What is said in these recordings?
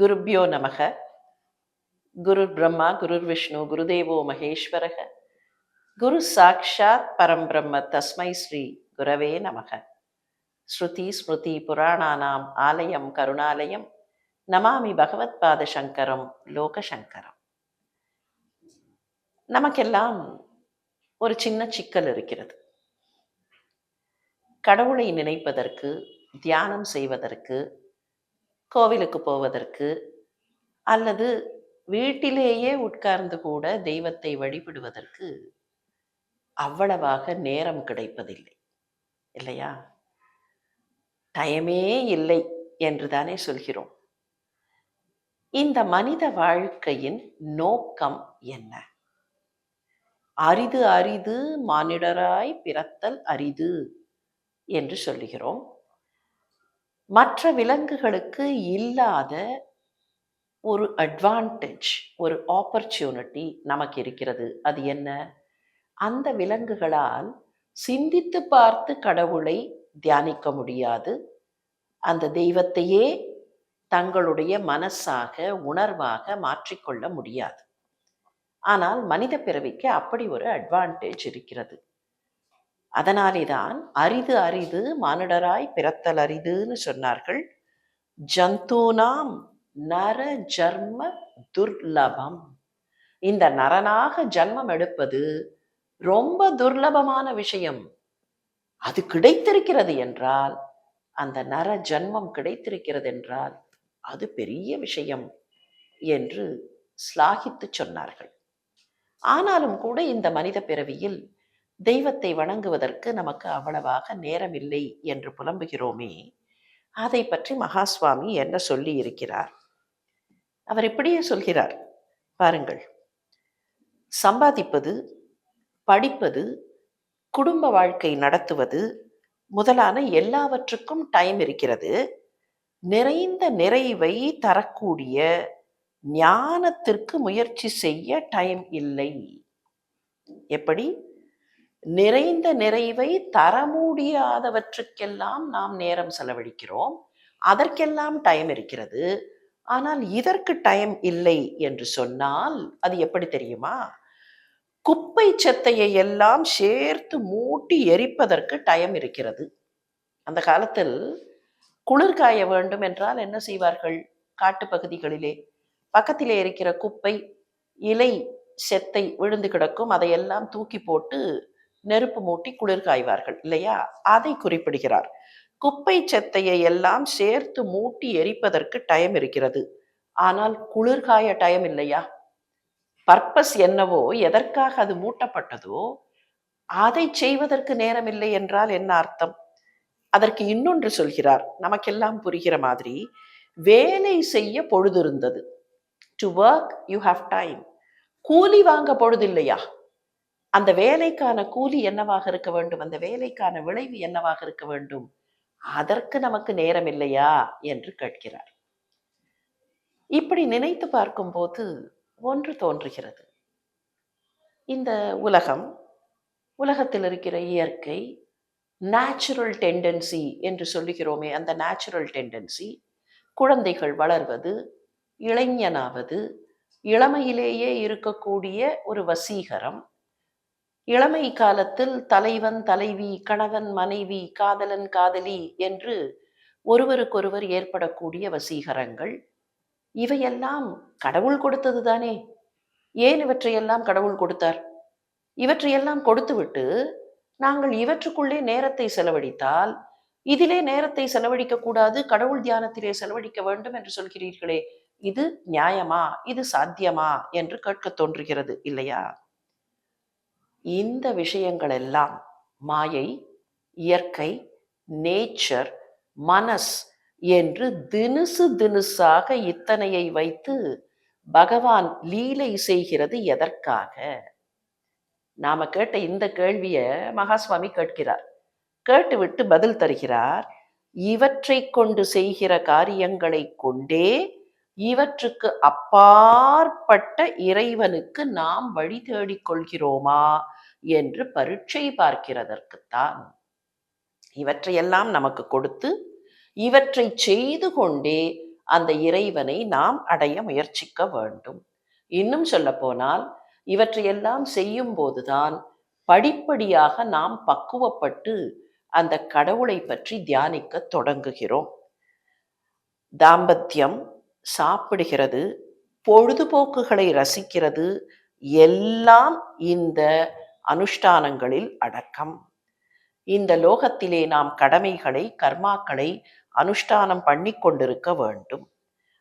குருப்யோ நமக. குரு பிரம்மா குரு விஷ்ணு குருதேவோ மகேஸ்வரக. குரு சாக்ஷாத் பரம் பிரம்ம தஸ்மை ஸ்ரீ குரவே நமக. ஸ்ருதி ஸ்மிருதி புராணானாம் ஆலயம் கருணாலயம். நமாமி பகவத்பாத சங்கரம் லோகசங்கரம். நமக்கெல்லாம் ஒரு சின்ன சிக்கல் இருக்கிறது. கடவுளை நினைப்பதற்கு தியானம் செய்வதற்கு கோவிலுக்கு போவதற்கு அல்லது வீட்டிலேயே உட்கார்ந்து கூட தெய்வத்தை வழிபடுவதற்கு அவ்வளவாக நேரம் கிடைப்பதில்லை. இல்லையா? டைமே இல்லை என்று தானே சொல்கிறோம். இந்த மனித வாழ்க்கையின் நோக்கம் என்ன? அரிது அரிது மானிடராய் பிறத்தல் அரிது என்று சொல்லுகிறோம். மற்ற விலங்குகளுக்கு இல்லாத ஒரு அட்வான்டேஜ் ஒரு ஆப்பர்ச்சுனிட்டி நமக்கு இருக்கிறது. அது என்ன? அந்த விலங்குகளால் சிந்தித்து பார்த்து கடவுளை தியானிக்க முடியாது. அந்த தெய்வத்தையே தங்களுடைய மனசாக உணர்வாக மாற்றிக்கொள்ள முடியாது. ஆனால் மனித பிறவிக்கு அப்படி ஒரு அட்வான்டேஜ் இருக்கிறது. அதனாலே தான் அரிது அரிது மானுடராய் பிறத்தல் அரிதுன்னு சொன்னார்கள். ஜந்தூனாம் நர ஜர்ம துர்லபம். இந்த நரனாக ஜன்மம் எடுப்பது ரொம்ப துர்லபமான விஷயம். அது கிடைத்திருக்கிறது என்றால் அந்த நர ஜன்மம் கிடைத்திருக்கிறது என்றால் அது பெரிய விஷயம் என்று ஸ்லாகித்து சொன்னார்கள். ஆனாலும் கூட இந்த மனித பிறவியில் தெய்வத்தை வணங்குவதற்கு நமக்கு அவ்வளவாக நேரமில்லை என்று புலம்புகிறோமே. அதை பற்றி மகாஸ்வாமி என்ன சொல்லி இருக்கிறார்? அவர் இப்படியே சொல்கிறார். பாருங்கள். சம்பாதிப்பது படிப்பது குடும்ப வாழ்க்கை நடத்துவது முதலான எல்லாவற்றுக்கும் டைம் இருக்கிறது. நிறைந்த நிறைவை தரக்கூடிய ஞானத்திற்கு முயற்சி செய்ய டைம் இல்லை. எப்படி? நிறைந்த நிறைவை தர முடியாதவற்றுக்கெல்லாம் நாம் நேரம் செலவழிக்கிறோம். அதற்கெல்லாம் டைம் இருக்கிறது. ஆனால் இதற்கு டைம் இல்லை என்று சொன்னால் அது எப்படி தெரியுமா? குப்பை செத்தையை எல்லாம் சேர்த்து மூட்டி எரிப்பதற்கு டைம் இருக்கிறது. அந்த காலத்தில் குளிர்காய வேண்டும் என்றால் என்ன செய்வார்கள்? காட்டுப்பகுதிகளிலே பக்கத்திலே இருக்கிற குப்பை இலை செத்தை விழுந்து கிடக்கும். அதையெல்லாம் தூக்கி போட்டு நெருப்பு மூட்டி குளிர் காய்வார்கள் இல்லையா? அதை குறிப்பிடுகிறார். குப்பை செத்தையை எல்லாம் சேர்த்து மூட்டி எரிப்பதற்கு டைம் இருக்கிறது. ஆனால் குளிர்காய டைம் இல்லையா? பர்பஸ் என்னவோ எதற்காக அது மூட்டப்பட்டதோ அதை செய்வதற்கு நேரம் இல்லை என்றால் என்ன அர்த்தம்? அதற்கு இன்னொன்று சொல்கிறார். நமக்கெல்லாம் புரிகிற மாதிரி வேலை செய்ய பொழுது இருந்தது. To work you have time கூலி வாங்க பொழுது இல்லையா? அந்த வேலைக்கான கூலி என்னவாக இருக்க வேண்டும்? அந்த வேலைக்கான விளைவு என்னவாக இருக்க வேண்டும்? அதற்கு நமக்கு நேரம் இல்லையா? என்று கேட்கிறார். இப்படி நினைத்து பார்க்கும்போது ஒன்று தோன்றுகிறது. இந்த உலகம் உலகத்தில் இருக்கிற இயற்கை நேச்சுரல் டெண்டன்சி என்று சொல்லுகிறோமே அந்த நேச்சுரல் டெண்டன்சி குழந்தைகள் வளர்வது இளைஞனாவது இளமையிலேயே இருக்கக்கூடிய ஒரு வசீகரம் இளமை காலத்தில் தலைவன் தலைவி கணவன் மனைவி காதலன் காதலி என்று ஒருவருக்கொருவர் ஏற்படக்கூடிய வசீகரங்கள். இவையெல்லாம் கடவுள் கொடுத்தது தானே. ஏன் இவற்றையெல்லாம் கடவுள் கொடுத்தார்? இவற்றையெல்லாம் கொடுத்துவிட்டு நாங்கள் இவற்றுக்குள்ளே நேரத்தை செலவழித்தால் இதிலே நேரத்தை செலவழிக்க கூடாது கடவுள் தியானத்திலே செலவழிக்க வேண்டும் என்று சொல்கிறீர்களே. இது நியாயமா? இது சாத்தியமா? என்று கேட்க தோன்றுகிறது இல்லையா? இந்த விஷயங்கள் எல்லாம் மாயை இயற்கை நேச்சர் மனஸ் என்று தினுசு தினுசாக இத்தனையை வைத்து பகவான் லீலை செய்கிறது எதற்காக? நாம கேட்ட இந்த கேள்விய மகாஸ்வாமி கேட்கிறார். கேட்டுவிட்டு பதில் தருகிறார். இவற்றை கொண்டு செய்கிற காரியங்களை கொண்டே இவற்றுக்கு அப்பாற்பட்ட இறைவனுக்கு நாம் வழி தேடிக் கொள்கிறோமா என்று பரீட்சை பார்க்கிறதற்குத்தான். இவற்றையெல்லாம் நமக்கு கொடுத்து இவற்றை செய்து கொண்டே அந்த இறைவனை நாம் அடைய முயற்சிக்க வேண்டும். இன்னும் சொல்ல போனால் இவற்றையெல்லாம் செய்யும் போதுதான் படிப்படியாக நாம் பக்குவப்பட்டு அந்த கடவுளை பற்றி தியானிக்க தொடங்குகிறோம். தாம்பத்தியம் சாப்பிடுகிறது பொழுதுபோக்குகளை ரசிக்கிறது எல்லாம் இந்த அனுஷ்டானங்களில் அடக்கம். இந்த லோகத்திலே நாம் கடமைகளை கர்மாக்களை அனுஷ்டானம் பண்ணி கொண்டிருக்க வேண்டும்.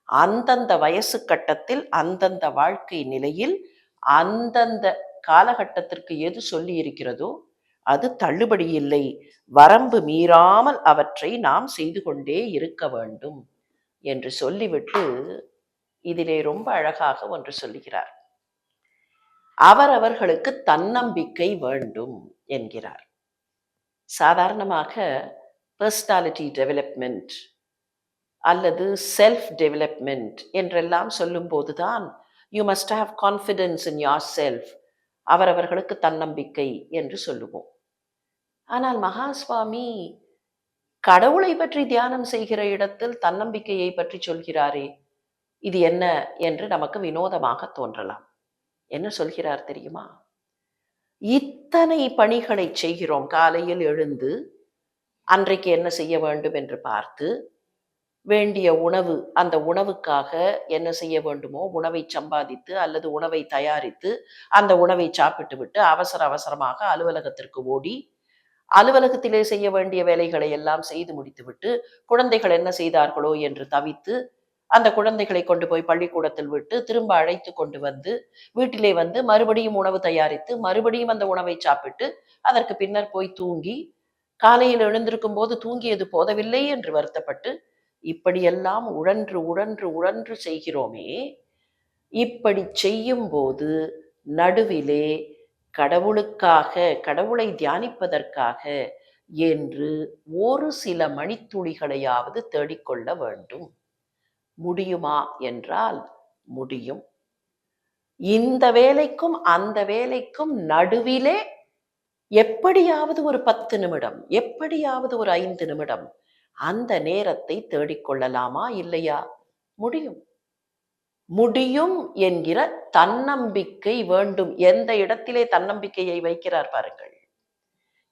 அந்தந்த வயசு கட்டத்தில் அந்தந்த வாழ்க்கை நிலையில் அந்தந்த காலகட்டத்திற்கு எது சொல்லி இருக்கிறதோ அது தள்ளுபடி இல்லை. வரம்பு மீறாமல் அவற்றை நாம் செய்து கொண்டே இருக்க வேண்டும். என்று சொல்லிவிட்டு இதிலே ரொம்ப அழகாக ஒன்று சொல்லுகிறார். அவரவர்களுக்கு தன்னம்பிக்கை வேண்டும் என்கிறார். சாதாரணமாக பர்சனாலிட்டி டெவலப்மெண்ட் அல்லது செல்ஃப் டெவலப்மெண்ட் என்றெல்லாம் சொல்லும்போதுதான் you must have confidence in your self அவரவர்களுக்கு தன்னம்பிக்கை என்று சொல்லுவோம். ஆனால் மகாஸ்வாமி கடவுளை பற்றி தியானம் செய்கிற இடத்தில் தன்னம்பிக்கையை பற்றி சொல்கிறாரே இது என்ன என்று நமக்கு வினோதமாக தோன்றலாம். என்ன சொல்கிறார் தெரியுமா? இத்தனை பணிகளை செய்கிறோம். காலையில் எழுந்து அன்றைக்கு என்ன செய்ய வேண்டும் என்று பார்த்து வேண்டிய உணவு அந்த உணவுக்காக என்ன செய்ய வேண்டுமோ உணவை சம்பாதித்து அல்லது உணவை தயாரித்து அந்த உணவை சாப்பிட்டு விட்டு அவசர அவசரமாக அலுவலகத்திற்கு ஓடி அலுவலகத்திலே செய்ய வேண்டிய வேலைகளை எல்லாம் செய்து முடித்துவிட்டு குழந்தைகள் என்ன செய்தார்களோ என்று தவித்து அந்த குழந்தைகளை கொண்டு போய் பள்ளிக்கூடத்தில் விட்டு திரும்ப அழைத்து கொண்டு வந்து வீட்டிலே வந்து மறுபடியும் உணவு தயாரித்து மறுபடியும் அந்த உணவை சாப்பிட்டு அதற்கு பின்னர் போய் தூங்கி காலையில் எழுந்திருக்கும் போது தூங்கியது போதவில்லை என்று வருத்தப்பட்டு இப்படியெல்லாம் உழன்று உழன்று உழன்று செய்கிறோமே இப்படி செய்யும் போது நடுவிலே கடவுளுக்காக கடவுளை தியானிப்பதற்காக என்று ஒரு சில மணித்துளிகளையாவது தேடிக்கொள்ள வேண்டும். முடியுமா என்றால் முடியும். இந்த வேலைக்கும் அந்த வேலைக்கும் நடுவிலே எப்படியாவது ஒரு பத்து நிமிடம் எப்படியாவது ஒரு ஐந்து நிமிடம் அந்த நேரத்தை தேடிக்கொள்ளலாமா இல்லையா? முடியும். முடியும் என்கிற தன்னம்பிக்கை வேண்டும். எந்த இடத்திலே தன்னம்பிக்கையை வைக்கிறார் பாருங்கள்.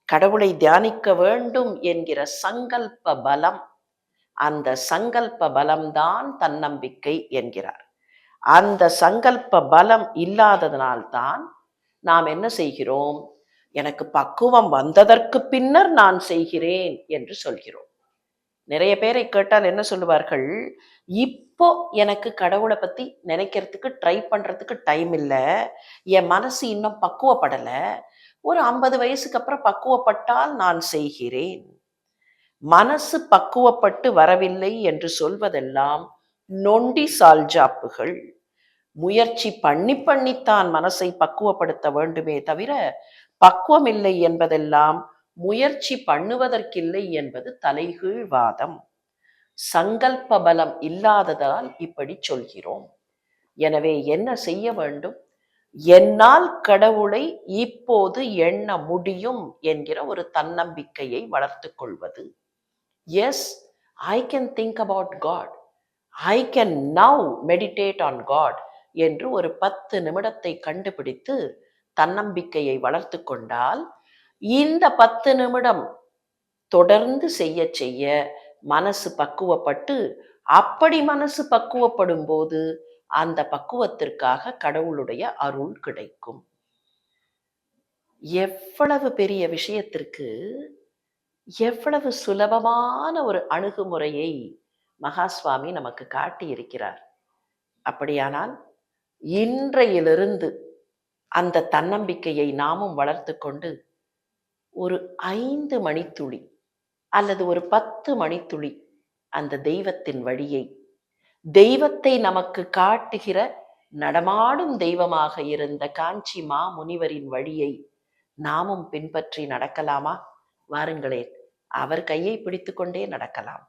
கடவுளை தியானிக்க வேண்டும் என்கிற சங்கல்ப பலம். அந்த சங்கல்ப பலம்தான் தன்னம்பிக்கை என்கிறார். அந்த சங்கல்ப பலம் இல்லாததனால்தான் நாம் என்ன செய்கிறோம்? எனக்கு பக்குவம் வந்ததற்கு பின்னர் நான் செய்கிறேன் என்று சொல்கிறோம். நிறைய பேரை கேட்டால் என்ன சொல்லுவார்கள்? இப்போ எனக்கு கடவுளை பற்றி நினைக்கிறதுக்கு ட்ரை பண்ணுறதுக்கு டைம் இல்லை. என் மனசு இன்னும் பக்குவப்படலை. ஒரு ஐம்பது வயசுக்கு அப்புறம் பக்குவப்பட்டால் நான் செய்கிறேன். மனசு பக்குவப்பட்டு வரவில்லை என்று சொல்வதெல்லாம் நொண்டி சால்ஜாப்புகள். முயற்சி பண்ணி பண்ணித்தான் மனசை பக்குவப்படுத்த வேண்டுமே தவிர பக்குவமில்லை என்பதெல்லாம் முயற்சி பண்ணுவதற்கில்லை என்பது தலைகீழ் வாதம் சங்கல்ப பலம் இல்லாததால் இப்படி சொல்கிறோம். எனவே என்ன செய்ய வேண்டும்? என்னால் கடவுளை இப்போது எண்ண முடியும் என்கிற ஒரு தன்னம்பிக்கையை வளர்த்து கொள்வது. Yes I can think about God I can now meditate on God என்று ஒரு பத்து நிமிடத்தை கண்டுபிடித்து தன்னம்பிக்கையை வளர்த்து கொண்டால் இந்த பத்து நிமிடம் தொடர்ந்து செய்ய செய்ய மனசு பக்குவப்பட்டு அப்படி மனசு பக்குவப்படும் போது அந்த பக்குவத்திற்காக கடவுளுடைய அருள் கிடைக்கும். எவ்வளவு பெரிய விஷயத்திற்கு எவ்வளவு சுலபமான ஒரு அணுகுமுறையை மகாஸ்வாமி நமக்கு காட்டியிருக்கிறார். அப்படியானால் இன்றையிலிருந்து அந்த தன்னம்பிக்கையை நாமும் வளர்த்து கொண்டு ஒரு ஐந்து மணித்துளி அல்லது ஒரு பத்து மணித்துளி அந்த தெய்வத்தின் வழியை. தெய்வத்தை நமக்கு காட்டுகிற நடமாடும் தெய்வமாக இருந்த காஞ்சி மா முனிவரின் வழியை நாமும் பின்பற்றி நடக்கலாமா? வாருங்களேன் அவர் கையை பிடித்துக்கொண்டே நடக்கலாம்.